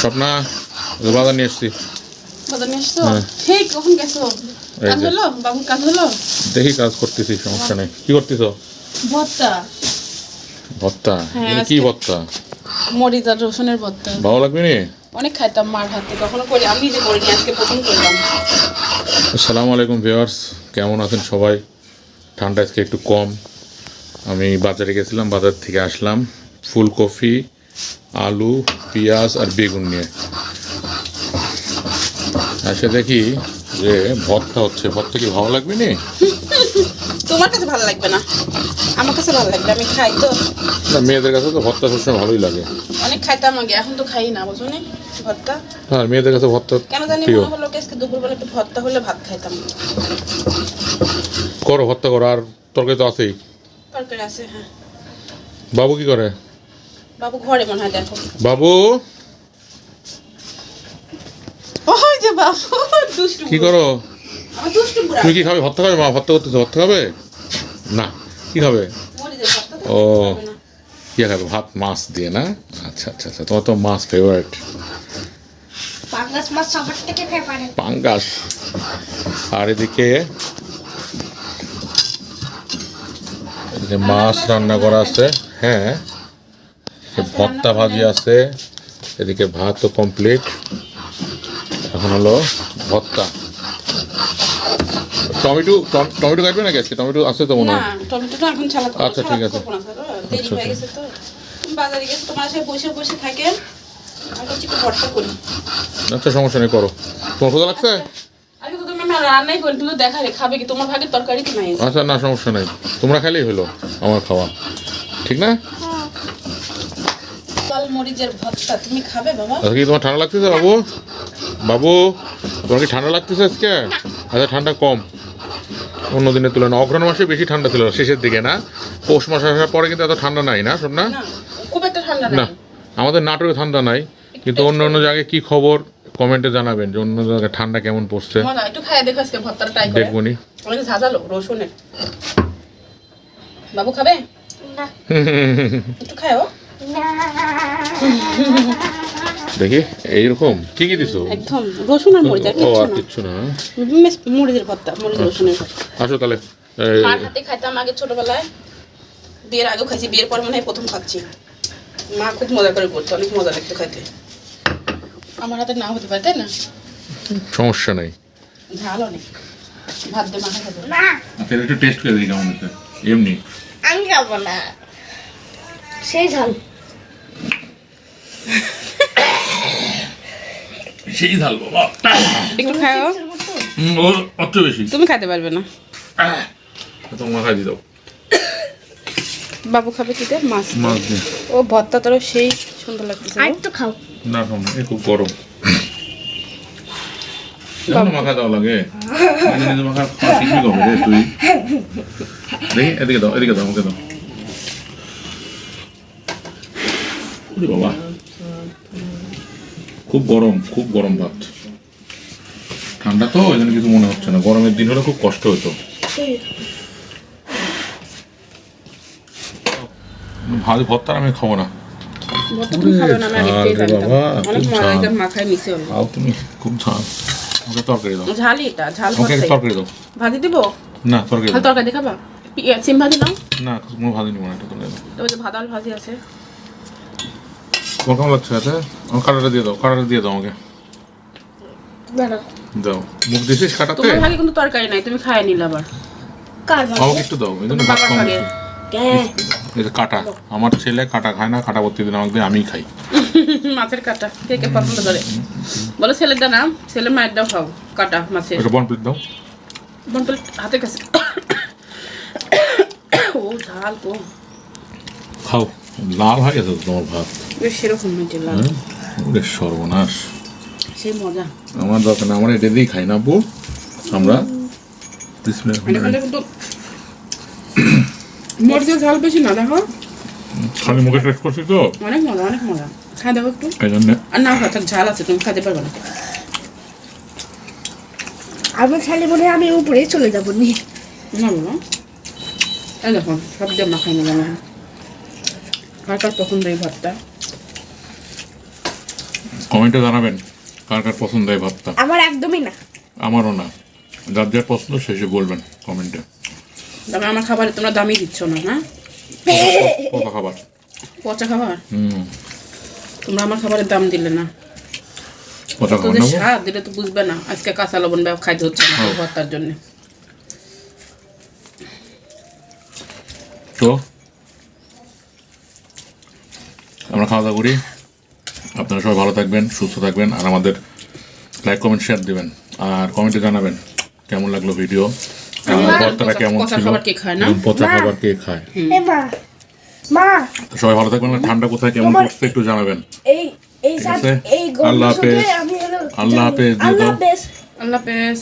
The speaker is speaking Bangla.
স্বপ্না বাজার নিয়ে এসছি। বাজার নিয়ে আসছো হ্যাঁ। কখন গেছো? কাজ হলো? বাবু কাজ হলো? দেখি কাজ করতেছি সমস্যা নেই। কি করতেছ? ভর্তা। হ্যাঁ, কি আজকে- ভত্তা মরিচ আর রসুনের ভর্তা। ভালো লাগবে নি? অনেক খাইতাম মার হাতে কখনো করি আমি যে করিনি আজকে প্রথম করলাম। আসসালামু আলাইকুম ভিউয়ার্স কেমন আছেন সবাই? ঠান্ডা আজকে একটু কম। আমি বাজারে গেছিলাম বাজার থেকে আসলাম। ফুলকপি আলু পেঁয়াজ আর বেগুন নিয়ে। এসে দেখি যে ভর্তা হচ্ছে। ভর্তা কি ভালো লাগবে নি? তোমার কাছে ভালো লাগবে না? আমার কাছে ভালো লাগবে আমি খাই তো। না মেয়েদের কাছে তো ভর্তা সবসময় ভালোই লাগে। অনেক খাইতাম আগে এখন তো খাই না বুঝো ভর্তা। হ্যাঁ মেয়েদের কাছে ভর্তা কেন জানি মনে হলো আজকে দুপুরবেলা একটু ভর্তা হলে ভাত খাইতাম। করো ভর্তা করো আর তরকারি তো আছেই। তরকারি আছে হ্যাঁ। বাবু কি করে? বাবু ঘরে মনে হয় দেখো। বাবু! ওই যে বাবু দুষ্টু কি করো? আমার দুষ্টু বুড়া। তুমি কি খাবে? ভর্তা খাবে? মা ভর্তা করতেছো ভর্তা খাবে? না কি খাবে? ও। খাবে কি খাবে? ভাত মাছ দিয়ে না? আচ্ছা আচ্ছা আচ্ছা তোমার তো মাছ ফেভারিট পাঙ্গাস মাছ সবার থেকে ফেভারিট পাঙ্গাস। আর এদিকে এদিকে মাছ রান্না করা আছে হ্যাঁ। ভর্তা ভাজি আছে। এদিকে ভাতও কমপ্লিট এখন হলো ভর্তা। টমেটো টম- টমেটো কাটবে নাকি আজকে? টমেটো আছে তো মনে হয়? আচ্ছা, ঠিক আছে। আচ্ছা, হয়ে আচ্ছা। তো। সমস্যা নেই করো। তোমার ক্ষুদা লাগছে? তো তো তো আচ্ছা না সমস্যা নেই। তোমরা খাইলেই হলো আমার খাওয়া। ঠিক না? লাল মরিচের ভর্তা তুমি খাবে বাবা? আচ্ছা কি তোমার ঠান্ডা লাগতেছে বাবু? বাবু তোমার কি ঠান্ডা লাগতেছে আজকে? আচ্ছা ঠান্ডা কম। অন্য দিনের তুলনায় অগ্রহণ মাসে বেশি ঠান্ডা ছিল শেষের দিকে না? পৌষ মাস আসার পরে কিন্তু এত ঠান্ডা নাই না সব না না খুব একটা ঠান্ডা না আমাদের নাটোরে ঠান্ডা নাই কিন্তু অন্য অন্য জায়গায় কি খবর কমেন্টে জানাবেন যে অন্য জায়গায় ঠান্ডা কেমন পড়ছে। একটু খাই দেখো আজকে ভর্তাটা ট্রাই করে। দেখবনি অনেক ঝাঁঝালো রসুনের। বাবু খাবে? না। একটু খাও দেখি এইরকম। কি কি দিছো? একদম রসুন আর মরিচ আর ও আর না। কিচ্ছু না। মরিচের ভর্তা মরিচ রসুনের আসো তাহলে। মার হাতে খাইতাম আগে ছোটবেলায়। বিয়ের আগেও খাইছি বিয়ের পর মনে হয় প্রথম খাচ্ছি। মা খুব মজা করে করতো অনেক মজা লাগতো খাইতে। আমার হাতে না হতে পারে তাই না? সমস্যা নেই। ঝাল অনেক। ভাত দিয়ে মাখা খাব। না আচ্ছা একটু টেস্ট করে দিই কেমন এমনি। আমি খাব না। সেই ঝাল। সেই ঝাল বাবা। একটু খাও। অত বেশি। তুমি খাইতে পারবে না। তোমার খাই দিও বাবু খাবে কি মাছ। মাছ দিয়ে। ও ভর্তা তোর সেই সুন্দর লাগতেছে আর একটু খাও। না সম্ভব এই খুব গরম। মাখা দেওয়া লাগে। মাখা রে তুই। দেখি এদিকে দাও এদিকে দাও আমাকে দাও। বাবা। খুব গরম খুব গরম ভাত। ঠান্ডা তো ওই জন্য কিছু মনে হচ্ছে না। গরমের দিন হলে খুব কষ্ট হতো। ভাত ভর্তা আমি খাব না। তুমি খাবে খুব ঝাল। খুব তরকারি দাও। ঝালই এটা ঝাল আমাকে তরকারি দাও। ভাজি দিব? না তরকারি তরকারি দেখাবা পি- সিম ভাজি নাও? না কোনো ভাজি নিব না এটা ভাজি আছে। কেমন লাগছে আছে আমার কাটাটা দিয়ে দাও কাটাটা দিয়ে দাও আমাকে। দাও। মুখ দিছিস কাটাতে? তোমার ভাগে কিন্তু তরকারি নাই তুমি খায় নিলে আবার। আমাকে একটু দাও এই জন্য ভাত কম যে কাটা। আমার ছেলে কাটা খায় না কাটা প্রতিদিন আমাকে দিয়ে আমিই খাই। মাছের কাটা কে কে পছন্দ করে? বলো ছেলেরটা নাম ছেলে মায়েরটাও খাও কাটা মাছের। এটা বন প্লেট দাও। বন্টল হাতে কাছে। ও ঝাল গো খাও। লাল হয়ে গেছে তোমার ভাত? বেশ সেরকম ওরে সর্বনাশ। সেই মজা। আমার দরকার না আমরা এটা দিয়েই খাই না আপু? আমরা মরিচের ঝাল বেশি না দেখো। রহিম। খালি মুখে টেস্ট করছি তো। অনেক মজা অনেক মজা। খাই দেখো একটু। এই জন্য আর না ঝাল আছে তুমি পারবে না। আমি খালি মনে আমি উপরেই চলে যাব নি না। এই দেখো সব দিয়ে মাখাই নিলাম এখন। কার কার পছন্দ এই ভাতটা? কমেন্টে জানাবেন কার কার পছন্দ এই ভাতটা। আমার একদমই না। আমারও না। যার যার পছন্দ শেষে বলবেন কমেন্টে। তবে আমার খাবারে তোমরা দামই দিচ্ছ না হ্যাঁ কত খাবার। পচা খাবার? হুম। তোমরা আমার খাবারের দাম দিলে না। খাবার স্বাদ দিলে তো বুঝবে না। আজকে কাঁচা লবণ ব্যবহার খাইতে হচ্ছে না হ্যাঁ। ভর্তার জন্য। তো? আমরা খাওয়া দাওয়া করি। আপনারা সবাই ভালো থাকবেন সুস্থ থাকবেন আর আমাদের লাইক কমেন্ট শেয়ার দিবেন। আর কমেন্টে জানাবেন কেমন লাগল ভিডিও ভর্তাটা কেমন ছিল খাবার কে খায় পচা খাবার কে খায়। মা মা। তো সবাই ভালো থাকবেন ঠান্ডা কোথায় কেমন পড়ছে একটু জানাবেন। আল্লাহ হাফেজ। আল্লাহ হাফেজ। আল্লাহ হাফেজ।